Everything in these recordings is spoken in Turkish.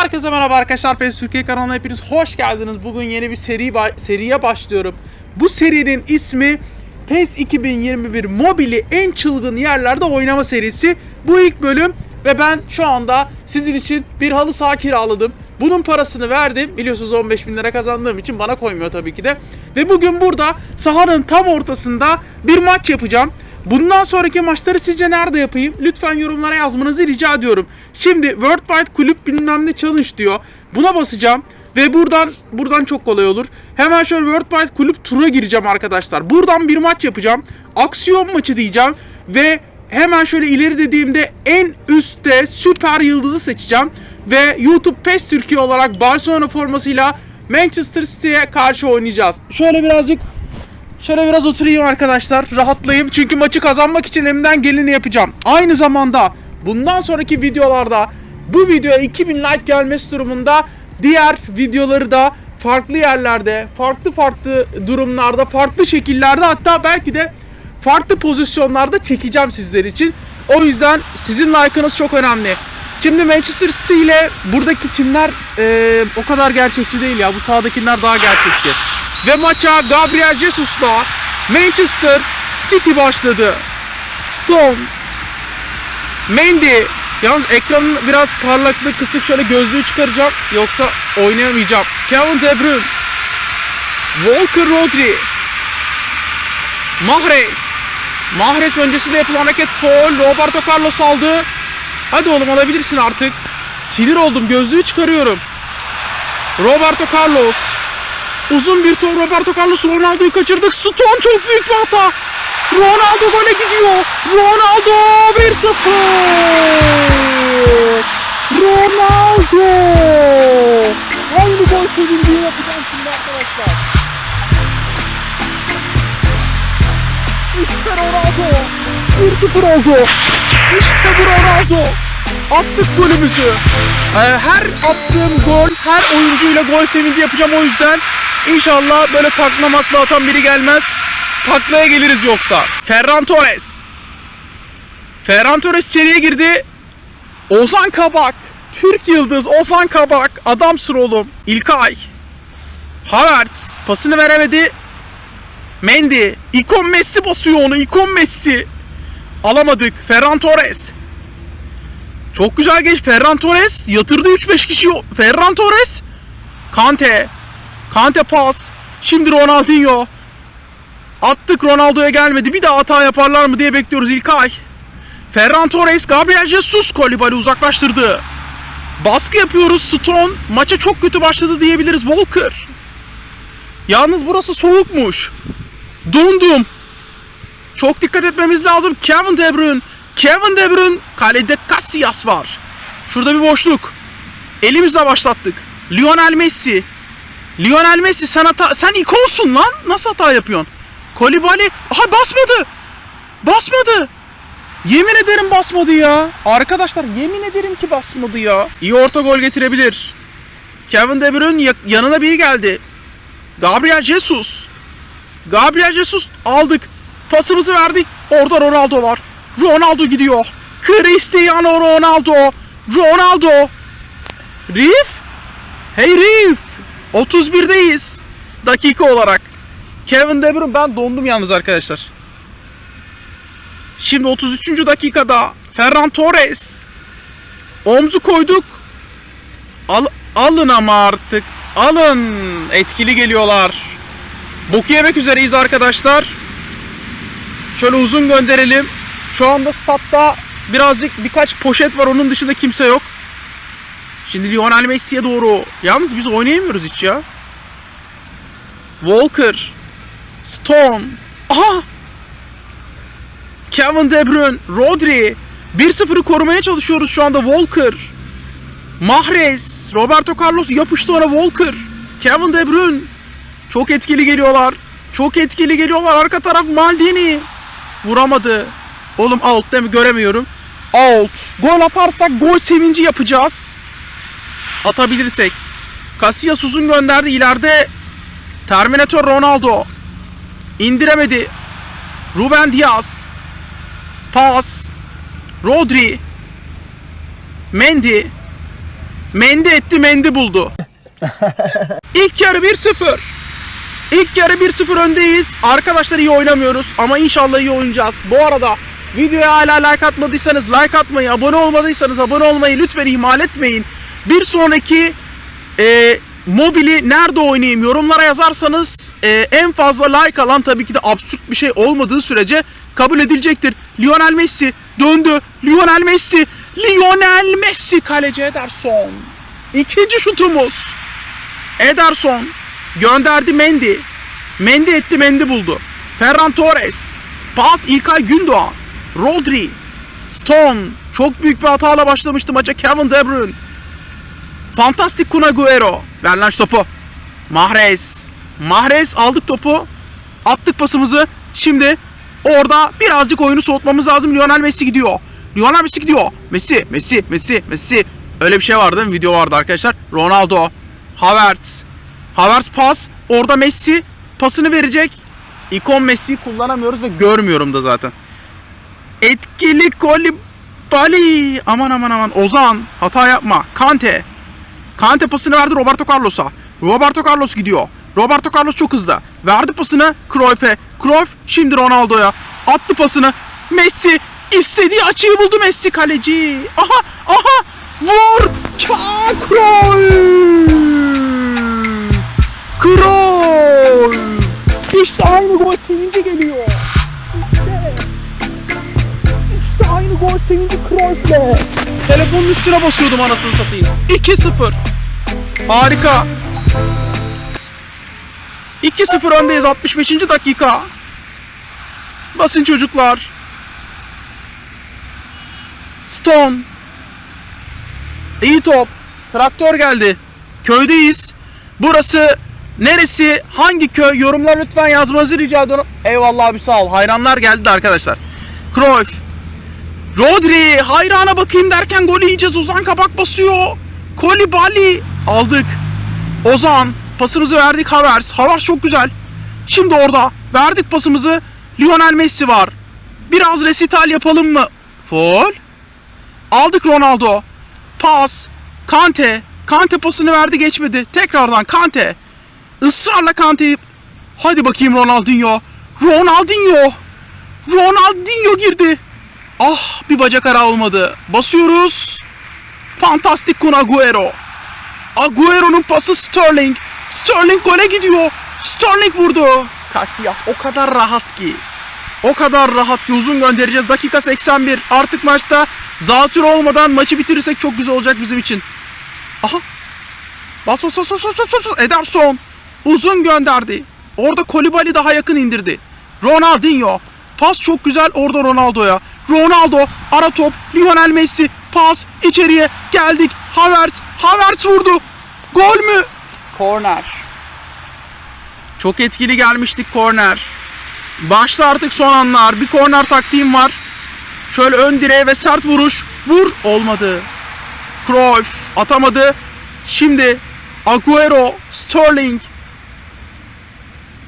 Herkese merhaba arkadaşlar. PES Türkiye kanalına hepiniz hoş geldiniz. Bugün yeni bir seri ba- seriye başlıyorum. Bu serinin ismi PES 2021 mobili en çılgın yerlerde oynama serisi. Bu ilk bölüm ve ben şu anda sizin için bir halı saha kiraladım. Bunun parasını verdim. Biliyorsunuz 15 bin lira kazandığım için bana koymuyor tabii ki de. Ve bugün burada sahanın tam ortasında bir maç yapacağım. Bundan sonraki maçları sizce nerede yapayım? Lütfen yorumlara yazmanızı rica ediyorum. Şimdi Worldwide Kulüp bilmem ne challenge diyor. Buna basacağım ve buradan buradan çok kolay olur. Hemen şöyle Worldwide Kulüp tura gireceğim arkadaşlar. Buradan bir maç yapacağım. Aksiyon maçı diyeceğim ve hemen şöyle ileri dediğimde en üstte süper yıldızı seçeceğim ve YouTube PES Türkiye olarak Barcelona formasıyla Manchester City'ye karşı oynayacağız. Şöyle birazcık Şöyle biraz oturayım arkadaşlar. Rahatlayayım. Çünkü maçı kazanmak için elimden geleni yapacağım. Aynı zamanda bundan sonraki videolarda bu videoya 2000 like gelmesi durumunda diğer videoları da farklı yerlerde, farklı farklı durumlarda, farklı şekillerde hatta belki de farklı pozisyonlarda çekeceğim sizler için. O yüzden sizin like'ınız çok önemli. Şimdi Manchester City ile buradaki çimler eee, o kadar gerçekçi değil ya. Bu sağdakiler daha gerçekçi. Ve maça Gabriel Jesus'la Manchester City başladı. Stone, Mendy. Yalnız ekranın biraz parlaklığı kısık şöyle gözlüğü çıkaracağım. Yoksa oynayamayacağım. Kevin De Bruyne. Walker Rodri. Mahrez. Mahrez öncesinde yapılan hareket foul. Roberto Carlos aldı. Hadi oğlum alabilirsin artık. Sinir oldum. Gözlüğü çıkarıyorum. Roberto Carlos. Uzun bir top Roberto Carlos Ronaldo'yu kaçırdık. Stone çok büyük bir hata. Ronaldo gole gidiyor. Ronaldo 1-0. Ronaldo. Aynı gol sevindiği yapacağım şimdi arkadaşlar. İşte Ronaldo. 1-0 oldu. İşte bu Ronaldo. Attık golümüzü. Ee, her attığım gol, her oyuncuyla gol sevinci yapacağım o yüzden. İnşallah böyle takla makla atan biri gelmez. Taklaya geliriz yoksa. Ferran Torres. Ferran Torres içeriye girdi. Ozan Kabak. Türk Yıldız Ozan Kabak. Adamsın oğlum. İlkay. Havertz. Pasını veremedi. Mendy. İkon Messi basıyor onu. İkon Messi. Alamadık. Ferran Torres. Çok güzel geç. Ferran Torres yatırdı 3-5 kişi. Ferran Torres. Kante. Kante pas. Şimdi Ronaldinho. Attık Ronaldo'ya gelmedi. Bir daha hata yaparlar mı diye bekliyoruz İlkay. Ferran Torres, Gabriel Jesus Kolibali uzaklaştırdı. Baskı yapıyoruz. Stone maça çok kötü başladı diyebiliriz. Walker. Yalnız burası soğukmuş. Dondum. Çok dikkat etmemiz lazım. Kevin De Bruyne. Kevin De Bruyne. Kalede Casillas var. Şurada bir boşluk. Elimizle başlattık. Lionel Messi. Lionel Messi sen hata, sen ikonsun lan. Nasıl hata yapıyorsun? Kolibali. Aha basmadı. Basmadı. Yemin ederim basmadı ya. Arkadaşlar yemin ederim ki basmadı ya. İyi orta gol getirebilir. Kevin De Bruyne ya- yanına biri geldi. Gabriel Jesus. Gabriel Jesus aldık. Pasımızı verdik. Orada Ronaldo var. Ronaldo gidiyor. Cristiano Ronaldo. Ronaldo. Rif? Hey Rif. 31'deyiz. Dakika olarak. Kevin De Bruyne ben dondum yalnız arkadaşlar. Şimdi 33. dakikada Ferran Torres. Omzu koyduk. Al, alın ama artık. Alın. Etkili geliyorlar. Boku yemek üzereyiz arkadaşlar. Şöyle uzun gönderelim. Şu anda statta birazcık birkaç poşet var. Onun dışında kimse yok. Şimdi Lionel Messi'ye doğru. Yalnız biz oynayamıyoruz hiç ya. Walker. Stone. Aha! Kevin De Bruyne. Rodri. 1-0'ı korumaya çalışıyoruz şu anda Walker. Mahrez. Roberto Carlos yapıştı ona Walker. Kevin De Bruyne. Çok etkili geliyorlar. Çok etkili geliyorlar. Arka taraf Maldini. Vuramadı. Oğlum out değil mi? Göremiyorum. Out. Gol atarsak gol sevinci yapacağız. Atabilirsek. Casillas uzun gönderdi. İleride Terminator Ronaldo. İndiremedi. Ruben Diaz. Pas. Rodri. Mendy. Mendi etti mendi buldu. İlk yarı 1-0. İlk yarı 1-0 öndeyiz. Arkadaşlar iyi oynamıyoruz ama inşallah iyi oynayacağız. Bu arada videoya hala like atmadıysanız like atmayı, abone olmadıysanız abone olmayı lütfen ihmal etmeyin. Bir sonraki e, mobili nerede oynayayım yorumlara yazarsanız e, en fazla like alan tabii ki de absürt bir şey olmadığı sürece kabul edilecektir. Lionel Messi döndü. Lionel Messi. Lionel Messi kaleci Ederson. İkinci şutumuz. Ederson gönderdi Mendy. Mendy etti Mendy buldu. Ferran Torres. Pas İlkay Gündoğan. Rodri. Stone. Çok büyük bir hatayla başlamıştı maça Kevin De Bruyne. Fantastik Kun Agüero. Ver lan şu topu. Mahrez. Mahrez aldık topu. Attık pasımızı. Şimdi orada birazcık oyunu soğutmamız lazım. Lionel Messi gidiyor. Lionel Messi gidiyor. Messi, Messi, Messi, Messi. Öyle bir şey vardı değil mi? Video vardı arkadaşlar. Ronaldo. Havertz. Havertz pas. Orada Messi pasını verecek. İkon Messi'yi kullanamıyoruz ve görmüyorum da zaten. Etkili Kolibali. Aman aman aman. Ozan. Hata yapma. Kante. Kante pasını verdi Roberto Carlos'a. Roberto Carlos gidiyor. Roberto Carlos çok hızlı. Verdi pasını Cruyff'e. Cruyff şimdi Ronaldo'ya. Attı pasını. Messi istediği açıyı buldu Messi kaleci. Aha üstüne basıyordum anasını satayım. 2-0. Harika. 2-0 öndeyiz 65. dakika. Basın çocuklar. Stone. İyi top. Traktör geldi. Köydeyiz. Burası neresi? Hangi köy? Yorumlar lütfen yazmanızı rica ediyorum. Eyvallah abi sağ ol. Hayranlar geldi de arkadaşlar. Cruyff. Rodri hayrana bakayım derken golü yiyeceğiz. Ozan kabak basıyor. Kolibali aldık. Ozan pasımızı verdik Havertz. Havertz çok güzel. Şimdi orada verdik pasımızı. Lionel Messi var. Biraz resital yapalım mı? Foul. Aldık Ronaldo. Pas. Kante. Kante pasını verdi geçmedi. Tekrardan Kante. Israrla Kante'yi. Hadi bakayım Ronaldinho. Ronaldinho. Ronaldinho girdi. Ah bir bacak ara olmadı. Basıyoruz. Fantastik Kun Agüero. Agüero'nun pası Sterling. Sterling gole gidiyor. Sterling vurdu. Casillas o kadar rahat ki. O kadar rahat ki uzun göndereceğiz. Dakika 81. Artık maçta zatür olmadan maçı bitirirsek çok güzel olacak bizim için. Aha. Bas bas bas bas bas bas bas. Ederson. Uzun gönderdi. Orada Kolibali daha yakın indirdi. Ronaldinho. Pas çok güzel orada Ronaldo'ya. Ronaldo ara top. Lionel Messi. Pas içeriye geldik. Havertz. Havertz vurdu. Gol mü? Korner. Çok etkili gelmiştik korner. Başta artık son anlar. Bir korner taktiğim var. Şöyle ön direğe ve sert vuruş. Vur. Olmadı. Cruyff atamadı. Şimdi Agüero, Sterling,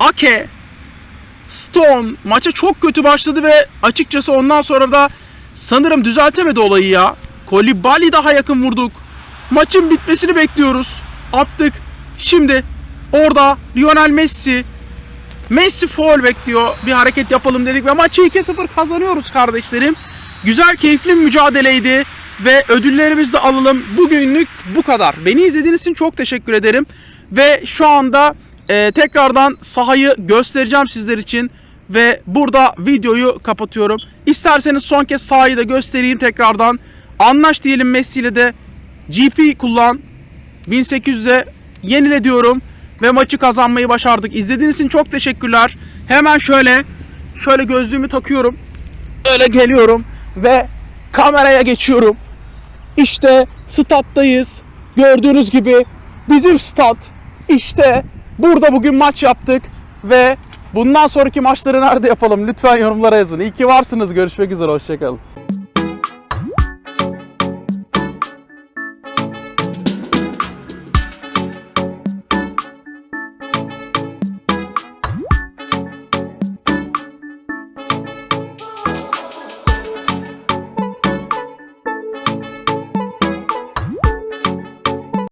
Ake, Stone maça çok kötü başladı ve açıkçası ondan sonra da sanırım düzeltemedi olayı ya. Kolibali daha yakın vurduk. Maçın bitmesini bekliyoruz. Attık. Şimdi orada Lionel Messi Messi foul bekliyor. Bir hareket yapalım dedik ve maçı 2-0 kazanıyoruz kardeşlerim. Güzel keyifli bir mücadeleydi ve ödüllerimizi de alalım. Bugünlük bu kadar. Beni izlediğiniz için çok teşekkür ederim. Ve şu anda e, tekrardan sahayı göstereceğim sizler için. Ve burada videoyu kapatıyorum. İsterseniz son kez sahayı da göstereyim tekrardan. Anlaş diyelim Messi ile de GP kullan. 1800'e yenile diyorum. Ve maçı kazanmayı başardık. İzlediğiniz için çok teşekkürler. Hemen şöyle şöyle gözlüğümü takıyorum. Öyle geliyorum ve kameraya geçiyorum. İşte stat'tayız. Gördüğünüz gibi bizim stat. İşte burada bugün maç yaptık ve bundan sonraki maçları nerede yapalım lütfen yorumlara yazın. İyi ki varsınız. Görüşmek üzere. Hoşçakalın.